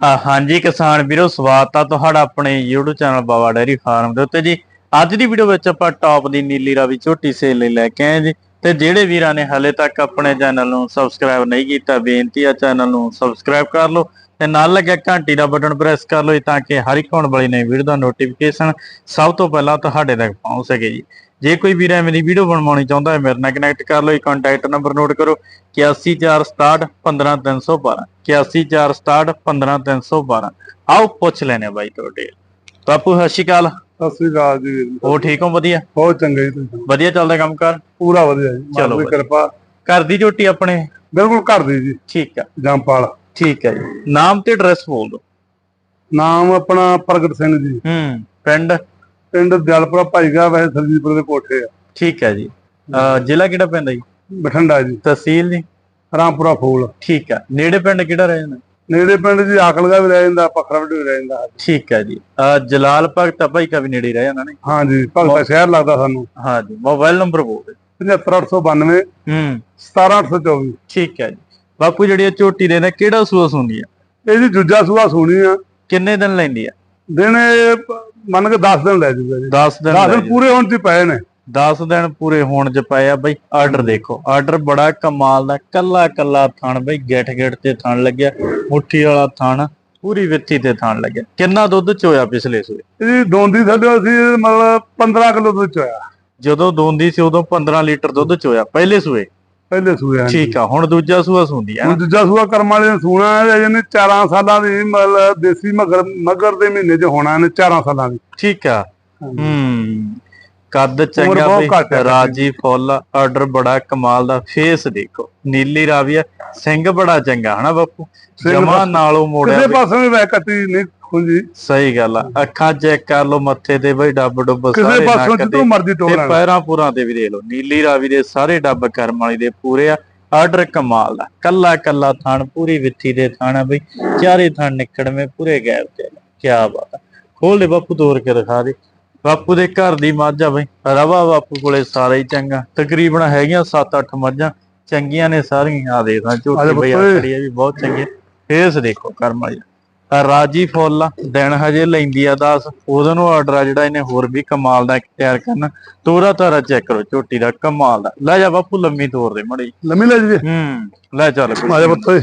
ਹਾਂਜੀ ਕਿਸਾਨ ਵੀਰੋ, ਸਵਾਗਤ ਆ ਤੁਹਾਡਾ ਆਪਣੇ YouTube channel Bawa dairy farm ਦੇ ਉੱਤੇ ਜੀ। ਅੱਜ ਦੀ ਵੀਡੀਓ ਵਿੱਚ ਆਪਾਂ ਟੌਪ ਦੀ ਨੀਲੀ ਰਾਵੀ ਝੋਟੀ ਸੇਲ ਲਈ ਲੈ ਕੇ ਆਏ ਜੀ। ਤੇ ਜਿਹੜੇ ਵੀਰਾਂ ਨੇ ਹਲੇ ਤੱਕ ਆਪਣੇ ਚੈਨਲ ਨੂੰ ਸਬਸਕ੍ਰਾਈਬ ਨਹੀਂ ਕੀਤਾ, ਬੇਨਤੀ ਆ ਚੈਨਲ ਨੂੰ ਸਬਸਕ੍ਰਾਈਬ ਕਰ ਲਓ ਤੇ ਨਾਲ ਲੱਗਿਆ ਘੰਟੀ ਦਾ ਬਟਨ ਪ੍ਰੈਸ ਕਰ ਲਓ ਤਾਂ ਕਿ ਹਰ ਇੱਕ ਆਉਣ ਵਾਲੀ ਨਵੀਂ ਵੀਡੀਓ ਦਾ ਨੋਟੀਫਿਕੇਸ਼ਨ ਸਭ ਤੋਂ ਪਹਿਲਾਂ ਤੁਹਾਡੇ ਤੱਕ ਪਹੁੰਚ ਸਕੇ ਜੀ। ਜੇ ਕੋਈ ਵੀਰ ਐਵੇਂ ਦੀ ਵੀਡੀਓ ਬਣਵਾਉਣੀ ਚਾਹੁੰਦਾ ਹੈ, ਮੇਰੇ ਨਾਲ ਕਨੈਕਟ ਕਰ ਲਓ ਜੀ ਕੰਟੈਕਟ ਨੰਬਰ ਨੋਟ ਕਰੋ 8146 15312 8146 15312 ਆਓ ਪੁੱਛ ਲੈਣੇ ਬਾਈ ਤੁਹਾਡੇ। ਬਾਪੂ, ਸਤਿ ਸ਼੍ਰੀ ਅਕਾਲ। ਸਤਿ ਸ੍ਰੀ ਅਕਾਲ ਜੀ ਵੀਰ ਜੀ। ਹੋ ਠੀਕ ਹੋ? ਵਧੀਆ? ਬਹੁਤ ਚੰਗੇ ਜੀ ਤੁਸੀਂ ਵਧੀਆ ਚੱਲਦਾ ਕੰਮ ਕਰ? ਪੂਰਾ ਵਧੀਆ ਜੀ। ਚਲੋ ਮਾਲਕ ਦੀ ਕਿਰਪਾ। ਘਰ ਦੀ ਝੋਟੀ ਆਪਣੇ? ਬਿਲਕੁਲ ਘਰ ਦੀ ਜੀ। ਠੀਕ ਆ। ਜੰਪਾਲ ਠੀਕ ਹੈ ਜੀ। ਨਾਮ ਤੇ ਐਡਰੈਸ ਬੋਲ ਦਿਓ। ਨਾਮ ਆਪਣਾ ਪ੍ਰਗਟ ਸਿੰਘ ਜੀ। ਹੂੰ ਪਿੰਡ? ਪਿੰਡ ਦਿਆਲਪੁਰਾ ਭਾਈਗਾ ਵੈਸੇ ਸਰਜੀਤਪੁਰ ਦੇ ਕੋਠੇ ਆ। ਠੀਕ ਹੈ ਜੀ। ਅਹ ਜ਼ਿਲ੍ਹਾ ਕਿਹੜਾ ਪੈਂਦਾ ਜੀ? ਬਠਿੰਡਾ ਜੀ। ਤਹਿਸੀਲ ਜੀ? ਰਾਮਪੁਰਾ ਫੂਲ। ਠੀਕ ਆ। ਨੇੜੇ ਪਿੰਡ ਕਿਹੜਾ ਰਹਿ ਜਾਂਦਾ ਨੇੜੇ ਪਿੰਡ ਜੀ ਆਕਲਗਾ ਵੀ ਰਹਿ ਜਾਂਦਾ ਪਖਰਾ ਵੀ ਰਹਿ ਜਾਂਦਾ। ਠੀਕ ਹੈ ਜੀ। ਅਹ ਜਲਾਲ ਭਗਤ ਭਾਈ ਕਾ ਵੀ ਨੇੜੇ ਹੀ ਰਹਿ ਜਾਂਦਾ ਨੇ ਹਾਂ ਜੀ ਭਗਤਾ ਸ਼ਹਿਰ ਲੱਗਦਾ ਸਾਨੂੰ। ਹਾਂ ਜੀ ਮੋਬਾਈਲ ਨੰਬਰ ਬੋਲ ਦਿਓ। 75892 ਹੂੰ। 17824 ਠੀਕ ਹੈ ਜੀ। ਬਾਪੂ ਜਿਹੜੀ ਇਹ ਝੋਟੀ ਦੇ ਨੇ ਕਿਹੜਾ ਸੂਆ ਸੁੰਦੀ ਆ? ਇਹ ਜੀ ਜੁੱਜਾ ਸੂਆ ਸੋਣੀ ਆ। ਕਿੰਨੇ ਦਿਨ ਲੈਂਦੀ ਆ? ਦਿਨ ਇਹ ਮੰਨ ਕੇ 10 ਦਿਨ ਲੈ ਜੂਗਾ ਜੀ। 10 ਦਿਨ 10 ਲੈ ਦਿਨ ਪੂਰੇ ਹੋਣ ਚ ਪਏ ਨੇ। 10 ਦਿਨ ਪੂਰੇ ਹੋਣ ਚ ਪਏ ਆ ਬਈ ਆਰਡਰ ਦੇਖੋ। ਆਰਡਰ ਬੜਾ ਕਮਾਲ ਦਾ ਕੱਲਾ ਕੱਲਾ ਥਣ ਬਈ ਗਿੱਠ ਗਿੱਠ ਤੇ ਥਣ ਲੱਗਿਆ ਮੁੱਠੀ ਵਾਲਾ ਥਣ ਪੂਰੀ ਵਿੱਥੀ ਤੇ ਥਣ ਲੱਗਿਆ। ਕਿੰਨਾ ਦੁੱਧ ਚੋਇਆ ਪਿਛਲੇ ਸੂਏ? ਇਹ ਦੋਂਦੀ ਸਾਡੇ ਅਸੀਂ ਮਤਲਬ 15 ਕਿਲੋ ਦੁੱਧ ਚੋਇਆ। ਜਦੋਂ ਦੋਂਦੀ ਸੀ ਉਦੋਂ 15 ਲੀਟਰ ਦੁੱਧ ਚੋਇਆ ਪਹਿਲੇ ਸੂਏ? ਪਹਿਲੇ ਸੂਏ। ਠੀਕ ਆ ਹੁਣ ਦੂਜਾ ਸੂਆ ਸੁੰਦੀ ਆ। ਹੁਣ ਦੂਜਾ ਸੂਆ ਕਰਮ ਵਾਲੇ ਨੇ ਸੂਣਾ ਹੈ ਇਹਨੇ 4 ਸਾਲਾਂ ਦੀ ਮਤਲਬ ਦੇਸੀ ਮਗਰ ਮਗਰ ਦੇ ਮਹੀਨੇ ਚ ਹੋਣਾ ਇਹਨੇ 4 ਸਾਲਾਂ ਦੀ। ਠੀਕ ਆ। ਹੂੰ। ਕੱਦ ਚੰਗਾ ਬਹੁਤ ਬਈ ਘੱਟ ਹੈ। ਰਾਜੀ ਫੁੱਲ ਆਰਡਰ ਬੜਾ ਕਮਾਲ ਦਾ ਫੇਸ ਦੇਖੋ ਨੀਲੀ ਰਾਵੀਆ ਸਿੰਘ ਬੜਾ ਚੰਗਾ ਹਨਾ ਬਾਪੂ? ਸਿੰਘ ਜਮਾ ਬਸ- ਨਾਲੋਂ ਮੋੜਿਆ ਕਿਸੇ ਬਈ। ਪਾਸੇ ਵੀ ਵੈ ਕੱਟੀ ਨਹੀਂ ਖੁੰਜੀ ਸਹੀ ਗੱਲ ਆ ਅੱਖਾਂ ਚੈੱਕ ਕਰ ਲਓ ਮੱਥੇ ਤੇ ਬਈ ਡੱਬ ਡੁੱਬ ਕਿਸੇ ਸਾਰੇ ਪਾਸੋਂ ਨੱਕ ਜਿੱਦੋਂ ਤੇ ਮਰਜ਼ੀ ਤੇ ਟੋਲ ਲੈਣਾ। ਪੈਰਾਂ ਪੂਰਾਂ ਤੇ ਵੀ ਦੇਖ ਲਓ ਨੀਲੀ ਰਾਵੀ ਦੇ ਸਾਰੇ ਡੱਬ ਕਰਮ ਵਾਲੀ ਦੇ ਪੂਰੇ ਆ ਆਰਡਰ ਕਮਾਲ ਦਾ ਕੱਲਾ ਕੱਲਾ ਥਣ ਪੂਰੀ ਵਿੱਥੀ ਦੇ ਥਣ ਆ ਬਈ ਚਾਰੇ ਥਣ ਨਿਕੜਵੇਂ ਪੂਰੇ ਗੈਪ ਤੇ ਕੀ ਬਾਤ ਆ। ਖੋਲ ਦੇ ਬਾਪੂ ਤੋੜ ਕੇ ਦਿਖਾ ਦੇ। ਬਾਪੂ ਦੇ ਘਰ ਦੀ ਮੱਝ ਆ ਬਈ। ਰਵਾ ਬਾਪੂ ਕੋਲੇ ਸਾਰਾ ਹੀ ਚੰਗਾ। ਤਕਰੀਬਨ ਹੈਗੀਆਂ 7-8 ਮੱਝਾਂ। ਚੰਗੀਆਂ ਨੇ ਸਾਰੀਆਂ। ਆ ਦੇਖਾਂ ਝੋਟੀ ਬਈ। ਆਖੜੀ ਵੀ ਬਹੁਤ ਚੰਗੀ। ਫੇਸ ਦੇਖੋ ਕਰਮ ਵਾਲੀ। ਰਾਜੀ ਫੁੱਲ ਦਿਨ ਹਜੇ ਲੈਂਦੀ ਆ 10 ਉਹਦੇ ਨੂੰ ਆਰਡਰ ਆ ਜਿਹੜਾ ਇਹਨੇ ਹੋਰ ਵੀ ਕਮਾਲ ਦਾ ਤਿਆਰ ਕਰਨਾ। ਤੋਰਾ ਤਾਰਾ ਚੈੱਕ ਕਰੋ ਝੋਟੀ ਦਾ ਕਮਾਲ ਦਾ। ਲੈ ਜਾ ਬਾਪੂ ਲੰਮੀ ਤੋਰ ਦੇ ਮੜੀ ਲੰਮੀ ਲੈ ਜੀ। ਹੂੰ ਲੈ ਚੱਲ। ਆ ਜਾ ਓਏ।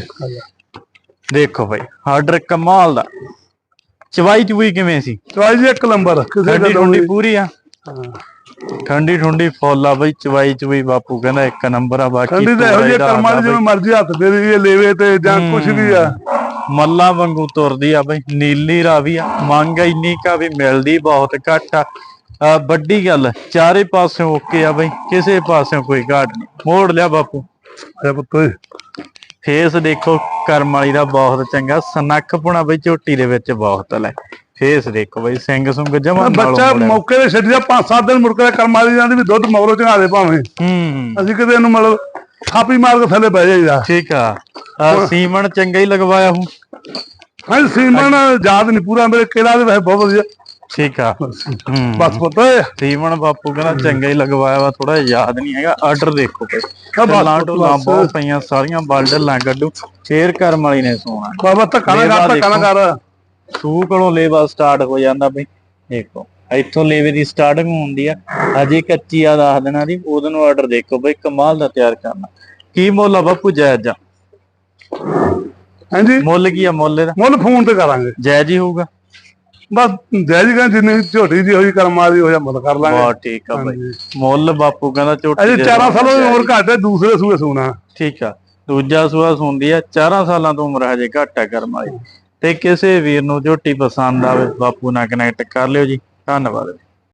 ਦੇਖੋ ਭਾਈ ਆਰਡਰ ਕਮਾਲ ਦਾ। ਚਵਾਈ ਚੁਈ ਕਿਵੇਂ ਸੀ? ਚਵਾਈ ਜੀ ਇੱਕ ਨੰਬਰ ਕਿਸੇ ਠੰਡੀ ਠੰਡੀ ਪੂਰੀ ਆ? ਠੰਡੀ ਠੰਡੀ ਫੁੱਲ ਆ ਬਈ ਚਵਾਈ ਚੁਈ ਬਾਪੂ ਕਹਿੰਦਾ ਇੱਕ ਨੰਬਰ ਆ ਬਾਕੀ ਠੰਡੀ ਤਾਂ ਇਹੋ ਜਿਹੇ ਕਰਮਾਂ ਇਹਦਾ ਜਿਵੇਂ ਮਰਜ਼ੀ ਹੱਥ ਦੇ ਦਈਏ ਲੇਵੇ ਤੇ ਜਾਂ ਕੁਝ ਵੀ ਆ। ਮੱਲਾ ਵਾਂਗੂ ਤੁਰਦੀ ਆ ਬਈ ਨੀਲੀ ਰਾਵੀ ਆ। ਮੰਗ ਇੰਨੀ ਕਾ ਵੀ ਮਿਲਦੀ ਬਹੁਤ ਘੱਟ ਆ। ਵੱਡੀ ਗੱਲ ਚਾਰੇ ਪਾਸਿਓਂ ਓਕੇ ਆ ਬਈ ਕਿਸੇ ਪਾਸਿਓਂ ਕੋਈ ਘਾਟ ਨਹੀਂ ਮੋੜ ਲਿਆ ਬਾਪੂ। ਜਾ ਪੁੱਤ। ਫੇਸ ਦੇਖੋ ਕਰਮ ਵਾਲੀ ਦਾ ਬਹੁਤ ਚੰਗਾ ਸਨੱਖ ਪੁਣਾ ਬਈ ਝੋਟੀ ਦੇ ਵਿੱਚ ਬਹੁਤ ਲੈ। ਫੇਸ ਦੇਖੋ ਬਈ ਸਿੰਘ ਸੁੰਗ ਜਮਾ ਬੱਚਾ ਮੌਕੇ ਤੇ ਛੱਡ ਜਾ 5-7 ਦਿਨ ਮੁੜ ਕੇ ਕਰਮ ਵਾਲੀ ਜਾਂਦੀ ਵੀ ਦੁੱਧ ਮਗਰੋਂ ਚੜਾ ਦੇ ਭਾਵੇਂ। ਹੂੰ। ਅਸੀਂ ਕਿਤੇ ਇਹਨੂੰ ਮਤਲਬ ਥਾਪੀ ਮਾਰ ਕੇ ਥੱਲੇ ਬਹਿ ਜਾਈਦਾ। ਠੀਕ ਆ। ਸੀਮਨ ਚੰਗਾ ਹੀ ਲਗਵਾਇਆ ਹੂੰ। ਹਾਂ ਸੀਮਨ ਯਾਦ ਨਹੀਂ ਪੂਰਾ ਮੇਰੇ ਕਿਲਾ ਦੇ ਵੈਸੇ ਬਹੁਤ ਵਧੀਆ। ਠੀਕ ਆ। ਹੂੰ। ਬਸ ਪੁੱਤ। ਓਏ। ਸੀਮਨ ਬਾਪੂ ਕਹਿੰਦਾ ਚੰਗਾ ਹੀ ਲਗਵਾਇਆ ਵਾ ਥੋੜਾ ਯਾਦ ਨਹੀਂ ਹੈਗਾ। ਆਰਡਰ ਦੇਖੋ ਬਈ ਬਸ। ਬਹੁਤ ਪਈਆਂ ਸਾਰੀਆਂ ਬਲਡਲਾਂ ਗੱਡੂ ਫੇਰ ਕਰਮ ਵਾਲੀ ਨੇ ਸੋਣਾ। ਬਾਬਾ ਧੱਕਾ ਨਾ ਕਰ ਧੱਕਾ ਨਾ ਕਰ। ਸੂ ਕੋਲੋਂ ਲੇਵਾ ਸਟਾਰਟ ਹੋ ਜਾਂਦਾ ਬਈ। ਦੇਖੋ ਇੱਥੋਂ ਲੇਵੇ ਦੀ ਸਟਾਰਟਿੰਗ ਹੁੰਦੀ ਆ। ਅਜੇ ਕੱਚੀ ਆ ਦੱਸ ਦੇਣਾ ਦੀ ਉਹਦੇ ਨੂੰ ਆਰਡਰ ਦੇਖੋ ਬਈ ਕਮਾਲ ਦਾ ਤਿਆਰ ਕਰਨਾ। ਕੀ ਮੁੱਲ ਆ ਬਾਪੂ ਜਾਇਜ਼ ਜਾ ਹਾਂਜੀ। ਮੁੱਲ ਕੀ ਆ ਮੁੱਲ ਇਹਦਾ? ਮੁੱਲ ਫੋਨ ਤੇ ਕਰਾਂਗੇ। ਜਾਇਜ਼ ਹੀ ਹੋਊਗਾ। ਬਸ ਜੈਜ ਕਹਿੰਦੇ ਜਿੰਨੀ ਝੋਟੀ ਦੀ ਹੋਈ ਕਰਮ ਵਾਲੀ ਹੋ ਜਾ ਮੁੱਲ ਕਰ ਲਾਂਗੇ। ਬਹੁਤ ਠੀਕ ਆ ਬਈ। ਮੁੱਲ ਬਾਪੂ ਕਹਿੰਦਾ ਝੋਟੀ ਅਜੇ ਦੇ 4 ਹਿਸਾਬ ਸਾਲਾਂ ਦੀ ਉਮਰ ਘੱਟ ਹੈ ਦੂਸਰੇ ਸੂਏ ਸੂਣਾ। ਠੀਕ ਆ। ਦੂਜਾ ਸੂਆ ਸੁੰਦੀ ਆ 4 ਸਾਲਾਂ ਤੋਂ ਉਮਰ ਹਜੇ ਘੱਟ ਆ ਕਰਮ ਵਾਲੀ। ਤੇ ਕਿਸੇ ਵੀਰ ਨੂੰ ਝੋਟੀ ਪਸੰਦ ਆਵੇ ਬਾਪੂ ਨਾਲ ਕਨੈਕਟ ਕਰ ਲਿਓ ਜੀ। ਧੰਨਵਾਦ